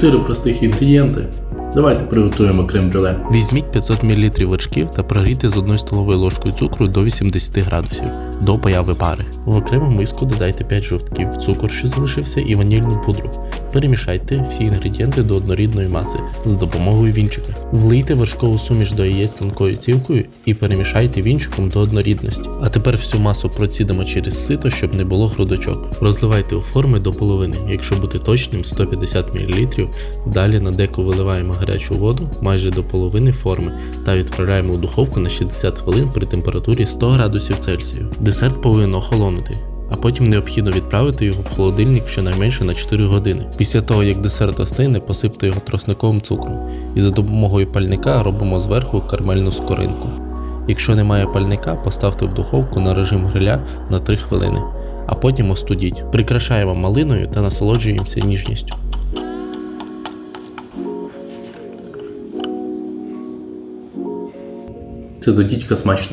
Чотири простих інгредієнти. Давайте приготуємо крем-брюле. Візьміть 500 мл вершків та прогрійте з 1 столовою ложкою цукру до 80 градусів до появи пари. В окрему миску додайте 5 жовтків, цукор, що залишився, і ванільну пудру. Перемішайте всі інгредієнти до однорідної маси за допомогою вінчика. Влийте вершкову суміш до яєць тонкою цівкою і перемішайте вінчиком до однорідності. А тепер всю масу процідимо через сито, щоб не було грудочок. Розливайте у форми до половини, якщо бути точним 150 мл. Далі на деко виливаємо гарячу воду майже до половини форми та відправляємо у духовку на 60 хвилин при температурі 100 градусів Цельсію. Десерт повинен охолонути. А потім необхідно відправити його в холодильник щонайменше на 4 години. Після того, як десерт остине, посипте його тросниковим цукром і за допомогою пальника робимо зверху кармельну скоринку. Якщо немає пальника, поставте в духовку на режим гриля на 3 хвилини, а потім остудіть. Прикрашаємо малиною та насолоджуємося ніжністю. Це до дідька смачно.